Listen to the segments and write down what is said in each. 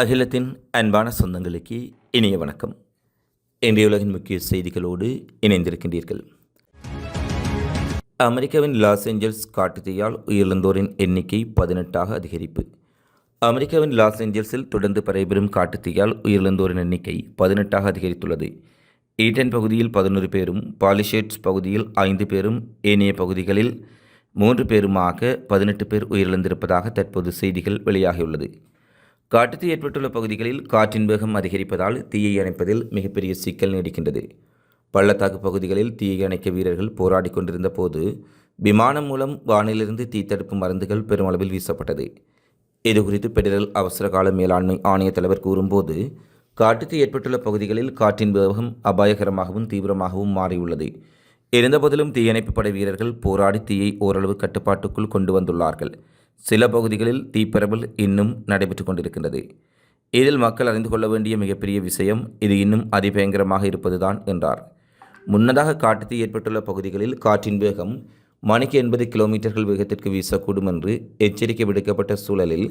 அகிலத்தின் அன்பான சொந்தங்களுக்கு இனிய வணக்கம். இன்றைய உலகின் முக்கிய செய்திகளோடு இணைந்திருக்கின்றீர்கள். அமெரிக்காவின் லாஸ் ஏஞ்சல்ஸ் காட்டுத்தீயால் உயிரிழந்தோரின் எண்ணிக்கை பதினெட்டாக அதிகரிப்பு. அமெரிக்காவின் லாஸ் ஏஞ்சல்ஸில் தொடர்ந்து படைபெறும் காட்டுத்தீயால் உயிரிழந்தோரின் எண்ணிக்கை பதினெட்டாக அதிகரித்துள்ளது. ஈட்டன் பகுதியில் பதினொரு பேரும் பாலிஷேட்ஸ் பகுதியில் ஐந்து பேரும் ஏனைய பகுதிகளில் மூன்று பேருமாக பதினெட்டு பேர் உயிரிழந்திருப்பதாக தற்போது செய்திகள் வெளியாகியுள்ளது. காட்டுத்தீ ஏற்பட்டுள்ள பகுதிகளில் காற்றின் வேகம் அதிகரிப்பதால் தீயை அணைப்பதில் மிகப்பெரிய சிக்கல் நீடிக்கின்றது. பள்ளத்தாக்கு பகுதிகளில் தீயை அணைக்க வீரர்கள் போராடி கொண்டிருந்த போது விமானம் மூலம் வானிலிருந்து தீத்தடுப்பு மருந்துகள் பெருமளவில் வீசப்பட்டது. இதுகுறித்து பெடரல் அவசரகால மேலாண்மை ஆணைய தலைவர் கூறும்போது காட்டுத்தீ ஏற்பட்டுள்ள பகுதிகளில் காற்றின் வேகம் அபாயகரமாகவும் தீவிரமாகவும் மாறியுள்ளது. இருந்தபோதிலும் தீயணைப்பு படை வீரர்கள் போராடி தீயை ஓரளவு கட்டுப்பாட்டுக்குள் கொண்டு வந்துள்ளார்கள். சில பகுதிகளில் தீப்பரவல் இன்னும் நடைபெற்று கொண்டிருக்கின்றது. இதில் மக்கள் அறிந்து கொள்ள வேண்டிய மிகப்பெரிய விஷயம் இது இன்னும் அதிபயங்கரமாக இருப்பதுதான் என்றார். முன்னதாக காட்டுத்தீ ஏற்பட்டுள்ள பகுதிகளில் காற்றின் வேகம் மணிக்கு எண்பது கிலோமீட்டர்கள் வேகத்திற்கு வீசக்கூடும் என்று எச்சரிக்கை விடுக்கப்பட்ட சூழலில்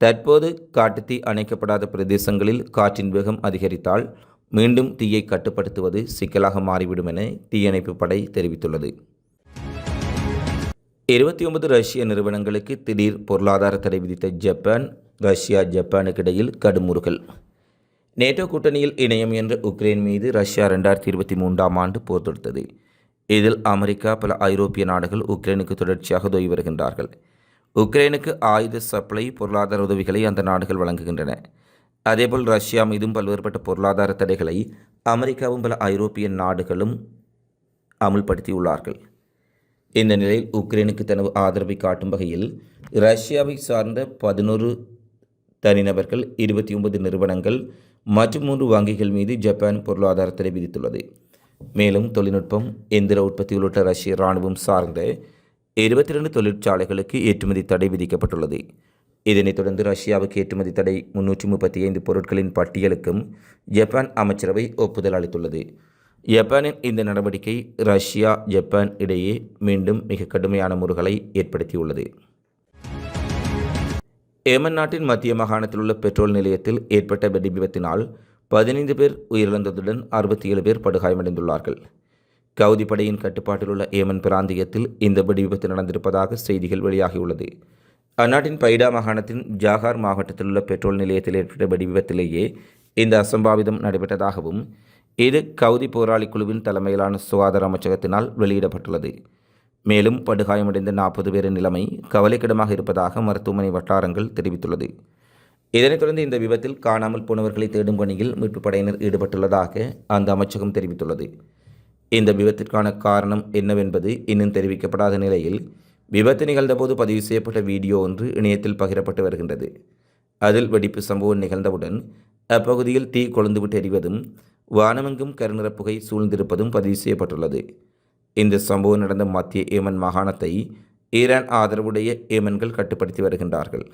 தற்போது காட்டுத்தீ அணைக்கப்படாத பிரதேசங்களில் காற்றின் வேகம் அதிகரித்தால் மீண்டும் தீயை கட்டுப்படுத்துவது சிக்கலாக மாறிவிடும் என தீயணைப்பு படை தெரிவித்துள்ளது. இருபத்தி ஒன்பது ரஷ்ய நிறுவனங்களுக்கு திடீர் பொருளாதார தடை விதித்த ஜப்பான் ரஷ்யா ஜப்பானுக்கு இடையில் கடும் நேட்டோ கூட்டணியில் இணையம் என்ற உக்ரைன் மீது ரஷ்யா ரெண்டாயிரத்தி இருபத்தி மூன்றாம் ஆண்டு போர் தொடுத்தது. இதில் அமெரிக்கா பல ஐரோப்பிய நாடுகள் உக்ரைனுக்கு தொடர்ச்சியாக உதவி வருகின்றார்கள். உக்ரைனுக்கு ஆயுத சப்ளை பொருளாதார உதவிகளை அந்த நாடுகள் வழங்குகின்றன. அதேபோல் ரஷ்யா மீதும் பல்வேறுபட்ட பொருளாதார தடைகளை அமெரிக்காவும் பல ஐரோப்பிய நாடுகளும் அமுல்படுத்தியுள்ளார்கள். இந்த நிலையில் உக்ரைனுக்கு தனது ஆதரவை காட்டும் வகையில் ரஷ்யாவை சார்ந்த பதினோரு தனிநபர்கள் இருபத்தி ஒன்பது நிறுவனங்கள் மற்றும் மூன்று வங்கிகள் மீது ஜப்பான் பொருளாதார தடை விதித்துள்ளது. மேலும் தொழில்நுட்பம் எந்திர உற்பத்தி உள்ளிட்ட ரஷ்ய இராணுவம் சார்ந்த இருபத்தி ரெண்டு தொழிற்சாலைகளுக்கு ஏற்றுமதி தடை விதிக்கப்பட்டுள்ளது. இதனைத் தொடர்ந்து ரஷ்யாவுக்கு ஏற்றுமதி தடை முன்னூற்றி முப்பத்தி ஐந்து பொருட்களின் பட்டியலுக்கும் ஜப்பான் அமைச்சரவை ஒப்புதல் அளித்துள்ளது. ஜப்பானின் இந்த நடவடிக்கை ரஷ்யா ஜப்பான் இடையே மீண்டும் மிக கடுமையான முறுகலை ஏற்படுத்தியுள்ளது. ஏமன் நாட்டின் மத்திய மாகாணத்தில் உள்ள பெட்ரோல் நிலையத்தில் ஏற்பட்ட வெடி விபத்தினால் பதினைந்து பேர் உயிரிழந்ததுடன் அறுபத்தி ஏழு பேர் படுகாயமடைந்துள்ளார்கள். கவுதி படையின் கட்டுப்பாட்டில் உள்ள ஏமன் பிராந்தியத்தில் இந்த வெடி விபத்து நடந்திருப்பதாக செய்திகள் வெளியாகியுள்ளது. அந்நாட்டின் பைடா மாகாணத்தின் ஜாகார் மாவட்டத்தில் உள்ள பெட்ரோல் நிலையத்தில் ஏற்பட்ட வெடி விபத்திலேயே இந்த அசம்பாவிதம் நடைபெற்றதாகவும் இது கவுதி போராளி குழுவின் தலைமையிலான சுகாதார அமைச்சகத்தினால் வெளியிடப்பட்டுள்ளது. மேலும் படுகாயமடைந்த நாற்பது பேரின் நிலைமை கவலைக்கிடமாக இருப்பதாக மருத்துவமனை வட்டாரங்கள் தெரிவித்துள்ளது. இதனைத் தொடர்ந்து இந்த விபத்தில் காணாமல் போனவர்களை தேடும் பணியில் மீட்புப் படையினர் ஈடுபட்டுள்ளதாக அந்த அமைச்சகம் தெரிவித்துள்ளது. இந்த விபத்திற்கான காரணம் என்னவென்பது இன்னும் தெரிவிக்கப்படாத நிலையில் விபத்து நிகழ்ந்தபோது பதிவு செய்யப்பட்ட வீடியோ ஒன்று இணையத்தில் பகிரப்பட்டு வருகின்றது. அதில் வெடிப்பு சம்பவம் நிகழ்ந்தவுடன் அப்பகுதியில் தீ கொழுந்துவிட்டு எறிவதும் வானமெங்கும் கருநிற புகை சூழ்ந்திருப்பதும் பதிவு செய்யப்பட்டுள்ளது. இந்த சம்பவம் நடந்த மத்திய ஏமன் மாகாணத்தை ஈரான் ஆதரவுடைய ஏமன்கள் கட்டுப்படுத்தி வருகின்றார்கள்.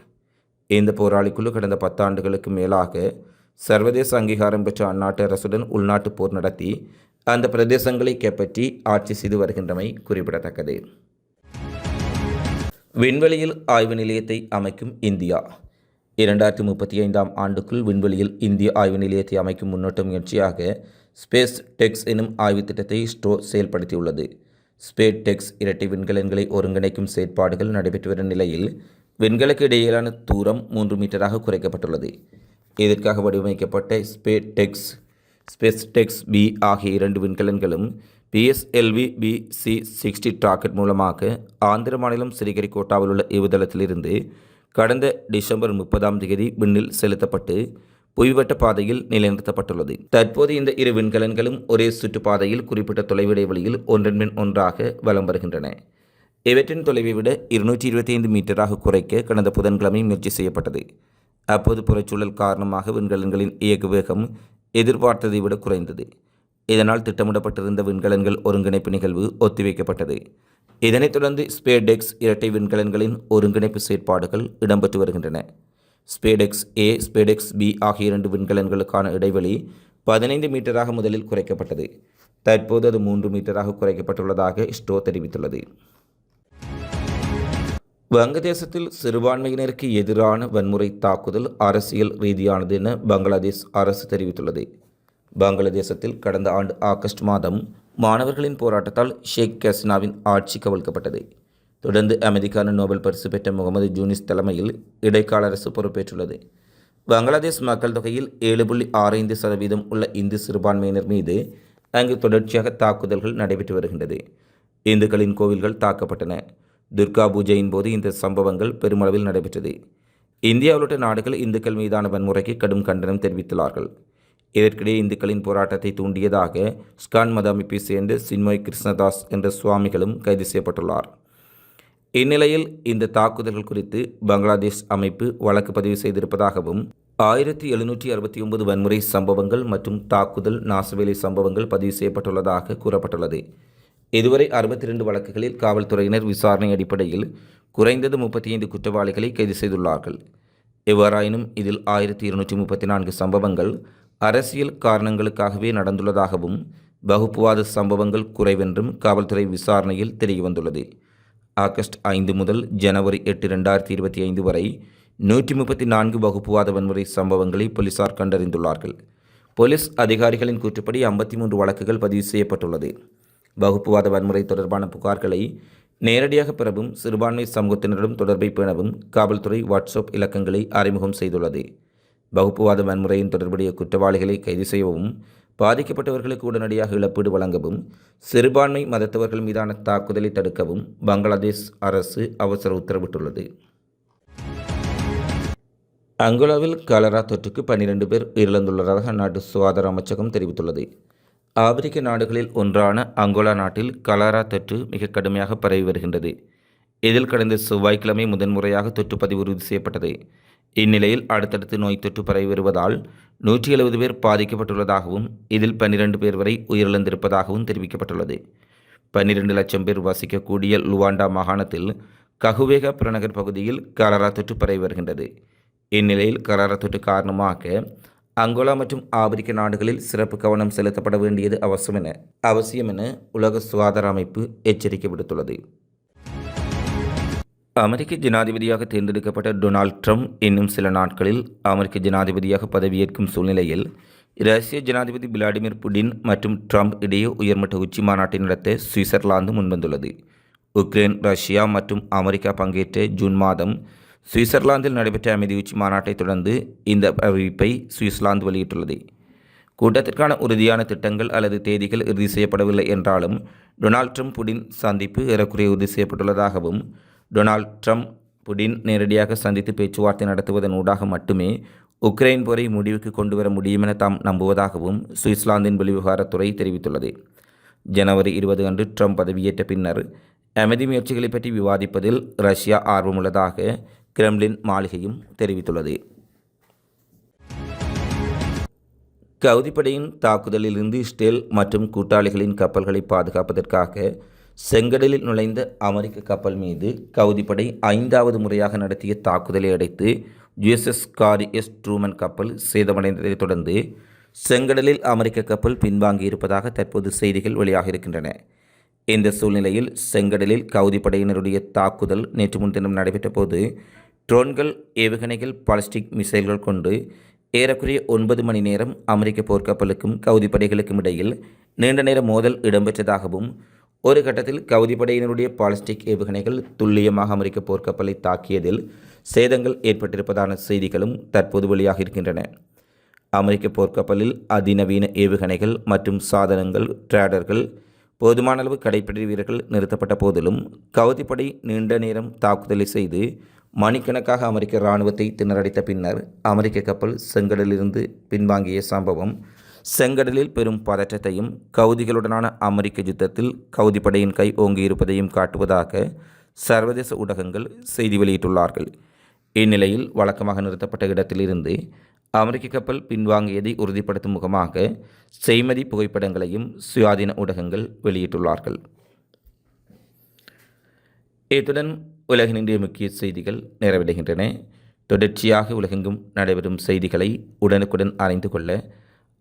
இந்த போராளிக்குழு கடந்த பத்தாண்டுகளுக்கு மேலாக சர்வதேச அங்கீகாரம் பெற்ற அந்நாட்டு அரசுடன் உள்நாட்டு போர் நடத்தி அந்த பிரதேசங்களை கைப்பற்றி ஆட்சி செய்து வருகின்றமை குறிப்பிடத்தக்கது. விண்வெளியில் ஆய்வு நிலையத்தை அமைக்கும் இந்தியா. இரண்டாயிரத்தி முப்பத்தி ஐந்தாம் ஆண்டுக்குள் விண்வெளியில் இந்திய ஆய்வு நிலையத்தை அமைக்கும் முன்னோட்ட முயற்சியாக ஸ்பேஸ் டெக்ஸ் எனும் ஆய்வுத் திட்டத்தை ஸ்ட்ரோ செயல்படுத்தியுள்ளது. ஸ்பேட் டெக்ஸ் இரட்டை விண்கலன்களை ஒருங்கிணைக்கும் செயற்பாடுகள் நடைபெற்று வரும் நிலையில் விண்கலுக்கு இடையிலான தூரம் மூன்று மீட்டராக குறைக்கப்பட்டுள்ளது. இதற்காக வடிவமைக்கப்பட்ட SpaDeX SpaDeX B ஆகிய இரண்டு விண்கலன்களும் PSLV P C sixty rocket மூலமாக ஆந்திர மாநிலம் ஸ்ரீகரிகோட்டாவில் உள்ள ஏவுதளத்திலிருந்து கடந்த டிசம்பர் முப்பதாம் தேதி விண்ணில் செலுத்தப்பட்டு புவிவட்ட பாதையில் நிலைநிறுத்தப்பட்டுள்ளது. தற்போது இந்த இரு விண்கலன்களும் ஒரே சுற்றுப்பாதையில் குறிப்பிட்ட தொலைவிடைவெளியில் ஒன்றன் பின் ஒன்றாக வலம் வருகின்றன. இவற்றின் தொலைவை விட இருநூற்றி இருபத்தி ஐந்து மீட்டராக குறைக்க கடந்த புதன்கிழமை முயற்சி செய்யப்பட்டது. அப்போது புறச்சூழல் காரணமாக விண்கலன்களின் இயக்கு வேகம் எதிர்பார்த்ததை விட குறைந்தது. இதனால் திட்டமிடப்பட்டிருந்த விண்கலன்கள் ஒருங்கிணைப்பு நிகழ்வு ஒத்திவைக்கப்பட்டது. இதனைத் தொடர்ந்து ஸ்பேடெக்ஸ் இரட்டை விண்கலன்களின் ஒருங்கிணைப்பு செயற்பாடுகள் இடம்பெற்று வருகின்றன. ஸ்பேடெக்ஸ் ஏ ஸ்பேடெக்ஸ் பி ஆகிய இரண்டு விண்கலன்களுக்கான இடைவெளி பதினைந்து மீட்டராக முதலில் குறைக்கப்பட்டது. தற்போது அது மூன்று மீட்டராக குறைக்கப்பட்டுள்ளதாக ஸ்டோ தெரிவித்துள்ளது. வங்கதேசத்தில் சிறுபான்மையினருக்கு எதிரான வன்முறை தாக்குதல் அரசியல் ரீதியானது என பங்களாதேஷ் அரசு தெரிவித்துள்ளது. பங்களாதேசத்தில் கடந்த ஆண்டு ஆகஸ்ட் மாதம் மாணவர்களின் போராட்டத்தால் ஷேக் ஹசீனாவின் ஆட்சி கவிழ்க்கப்பட்டது. தொடர்ந்து அமைதிக்கான நோபல் பரிசு பெற்ற முகமது ஜூனிஸ் தலைமையில் இடைக்கால அரசு பொறுப்பேற்றுள்ளது. பங்களாதேஷ் மக்கள் தொகையில் ஏழு புள்ளி ஆறு ஐந்து சதவீதம் உள்ள இந்து சிறுபான்மையினர் மீது அங்கு தொடர்ச்சியாக தாக்குதல்கள் நடைபெற்று வருகின்றது. இந்துக்களின் கோவில்கள் தாக்கப்பட்டன. துர்கா பூஜையின் போது இந்த சம்பவங்கள் பெருமளவில் நடைபெற்றது. இந்தியா உள்ளிட்ட நாடுகள் இந்துக்கள் மீதான வன்முறைக்கு கடும் கண்டனம் தெரிவித்துள்ளார்கள். இதற்கிடையே இந்துக்களின் போராட்டத்தை தூண்டியதாக ஸ்கான் மத அமைப்பை சேர்ந்த சின்மய் கிருஷ்ணதாஸ் என்ற சுவாமிகளும் கைது செய்யப்பட்டுள்ளார். இந்நிலையில் இந்த தாக்குதல்கள் குறித்து பங்களாதேஷ் அமைப்பு வழக்கு பதிவு செய்திருப்பதாகவும் ஆயிரத்தி எழுநூற்றி அறுபத்தி ஒன்பது வன்முறை சம்பவங்கள் மற்றும் தாக்குதல் நாசவேலை சம்பவங்கள் பதிவு செய்யப்பட்டுள்ளதாக கூறப்பட்டுள்ளது. இதுவரை அறுபத்தி ரெண்டு வழக்குகளில் காவல்துறையினர் விசாரணை அடிப்படையில் குறைந்தது முப்பத்தி ஐந்து குற்றவாளிகளை கைது செய்துள்ளார்கள். எவ்வாறாயினும் இதில் ஆயிரத்தி இருநூற்றி முப்பத்தி நான்கு சம்பவங்கள் அரசியல் காரணங்களுக்காகவே நடந்துள்ளதாகவும் வகுப்புவாத சம்பவங்கள் குறைவென்றும் காவல்துறை விசாரணையில் தெரியவந்துள்ளது. ஆகஸ்ட் ஐந்து முதல் ஜனவரி எட்டு ரெண்டாயிரத்தி இருபத்தி ஐந்து வரை நூற்றி முப்பத்தி நான்கு வகுப்புவாத வன்முறை சம்பவங்களை போலீசார் கண்டறிந்துள்ளார்கள். போலீஸ் அதிகாரிகளின் கூற்றுப்படி ஐம்பத்தி மூன்று வழக்குகள் பதிவு செய்யப்பட்டுள்ளது. வகுப்புவாத வன்முறை தொடர்பான புகார்களை நேரடியாக பெறவும் சிறுபான்மை சமூகத்தினரிடம் தொடர்பை பேணவும் காவல்துறை வாட்ஸ்அப் இலக்கங்களை அறிமுகம் செய்துள்ளது. வகுப்புவாத வன்முறையின் தொடர்புடைய குற்றவாளிகளை கைது செய்யவும் பாதிக்கப்பட்டவர்களுக்கு உடனடியாக இழப்பீடு வழங்கவும் சிறுபான்மை மதத்தவர்கள் மீதான தாக்குதலை தடுக்கவும் பங்களாதேஷ் அரசு அவசர உத்தரவிட்டுள்ளது. அங்கோலாவில் கலரா தொற்றுக்கு பன்னிரண்டு பேர் உயிரிழந்துள்ளதாக அந்நாட்டு சுகாதார அமைச்சகம் தெரிவித்துள்ளது. ஆப்பிரிக்க நாடுகளில் ஒன்றான அங்கோலா நாட்டில் கலரா தொற்று மிக கடுமையாக பரவி வருகின்றது. இதில் கடந்த செவ்வாய்க்கிழமை முதன்முறையாக தொற்று பதிவு உறுதி செய்யப்பட்டது. இந்நிலையில் அடுத்தடுத்து நோய் தொற்று பரவி வருவதால் நூற்றி எழுபது பேர் பாதிக்கப்பட்டுள்ளதாகவும் இதில் பன்னிரண்டு பேர் வரை உயிரிழந்திருப்பதாகவும் தெரிவிக்கப்பட்டுள்ளது. பன்னிரண்டு லட்சம் பேர் வசிக்கக்கூடிய லுவாண்டா மாகாணத்தில் ககுவேக புறநகர் பகுதியில் கலரா தொற்று பரவி வருகின்றது. இந்நிலையில் கலரா தொற்று காரணமாக அங்கோலா மற்றும் ஆப்பிரிக்க நாடுகளில் சிறப்பு கவனம் செலுத்தப்பட வேண்டியது அவசியம் என அவசியம் என உலக சுகாதார அமைப்பு எச்சரிக்கை விடுத்துள்ளது. அமெரிக்க ஜனாதிபதியாக தேர்ந்தெடுக்கப்பட்ட டொனால்ட் ட்ரம்ப் இன்னும் சில நாட்களில் அமெரிக்க ஜனாதிபதியாக பதவியேற்கும் சூழ்நிலையில் ரஷ்ய ஜனாதிபதி விளாடிமிர் புடின் மற்றும் ட்ரம்ப் இடையே உயர்மட்ட உச்சி மாநாட்டை நடத்த சுவிட்சர்லாந்து முன்வந்துள்ளது. உக்ரைன் ரஷ்யா மற்றும் அமெரிக்கா பங்கேற்ற ஜூன் மாதம் சுவிட்சர்லாந்தில் நடைபெற்ற அமைதி உச்சி மாநாட்டை தொடர்ந்து இந்த அறிவிப்பை சுவிட்சர்லாந்து வெளியிட்டுள்ளது. கூட்டத்திற்கான உறுதியான திட்டங்கள் அல்லது தேதிகள் இறுதி செய்யப்படவில்லை என்றாலும் டொனால்ட் ட்ரம்ப் புடின் சந்திப்பு ஏறக்குறைய உறுதி செய்யப்பட்டுள்ளதாகவும் டொனால்ட் ட்ரம்ப் புடின் நேரடியாக சந்தித்து பேச்சுவார்த்தை நடத்துவதன் ஊடாக மட்டுமே உக்ரைன் போரை முடிவுக்கு கொண்டு வர முடியும் என தாம் நம்புவதாகவும் சுவிட்சர்லாந்தின் வெளிவிவகாரத்துறை தெரிவித்துள்ளது. ஜனவரி இருபது அன்று ட்ரம்ப் பதவியேற்ற பின்னர் அமைதி முயற்சிகளை பற்றி விவாதிப்பதில் ரஷ்யா ஆர்வமுள்ளதாக கிரெம்லின் மாளிகையும் தெரிவித்துள்ளது. கவுதிப்படையின் தாக்குதலிலிருந்து ஸ்டேல் மற்றும் கூட்டாளிகளின் கப்பல்களை பாதுகாப்பதற்காக செங்கடலில் நுழைந்த அமெரிக்க கப்பல் மீது கவுதிப்படை ஐந்தாவது முறையாக நடத்திய தாக்குதலை அடைத்து யுஎஸ்எஸ் காரி எஸ் ட்ரூமன் கப்பல் சேதமடைந்ததைத் தொடர்ந்து செங்கடலில் அமெரிக்க கப்பல் பின்வாங்கியிருப்பதாக தற்போது செய்திகள் வெளியாக இருக்கின்றன. இந்த சூழ்நிலையில் செங்கடலில் கவுதிப்படையினருடைய தாக்குதல் நேற்று முன்தினம் நடைபெற்ற போது ட்ரோன்கள் ஏவுகணைகள் பாலிஸ்டிக் மிசைல்கள் கொண்டு ஏறக்குறைய ஒன்பது மணி நேரம் அமெரிக்க போர்க்கப்பலுக்கும் கவுதிப்படைகளுக்கும் இடையில் நீண்ட நேர மோதல் இடம்பெற்றதாகவும் ஒரு கட்டத்தில் கவுதிப்படையினருடைய பாலிஸ்டிக் ஏவுகணைகள் துல்லியமாக அமெரிக்க போர்க்கப்பலை தாக்கியதில் சேதங்கள் ஏற்பட்டிருப்பதான செய்திகளும் தற்போது வெளியாக இருக்கின்றன. அமெரிக்க போர்க்கப்பலில் அதிநவீன ஏவுகணைகள் மற்றும் சாதனங்கள் ட்ராடர்கள் போதுமான அளவு கடைப்பிடி வீரர்கள் நிறுத்தப்பட்ட போதிலும் கவுதிப்படை நீண்ட நேரம் தாக்குதலை செய்து மணிக்கணக்காக அமெரிக்க இராணுவத்தை திணறடித்த பின்னர் அமெரிக்க கப்பல் செங்கடலிலிருந்து பின்வாங்கிய சம்பவம் செங்கடலில் பெரும் பதற்றத்தையும் கவுதிகளுடனான அமெரிக்க யுத்தத்தில் கவுதிப்படையின் கை ஓங்கியிருப்பதையும் காட்டுவதாக சர்வதேச ஊடகங்கள் செய்தி வெளியிட்டுள்ளார்கள். இந்நிலையில் வழக்கமாக நிறுத்தப்பட்ட இடத்திலிருந்து அமெரிக்க கப்பல் பின்வாங்கியதை உறுதிப்படுத்தும் முகமாக செய்மதி புகைப்படங்களையும் சுயாதீன ஊடகங்கள் வெளியிட்டுள்ளார்கள். இத்துடன் உலகின் முக்கிய செய்திகள் நிறைவடைகின்றன. தொடர்ச்சியாக உலகெங்கும் நடைபெறும் செய்திகளை உடனுக்குடன் அறிந்து கொள்ள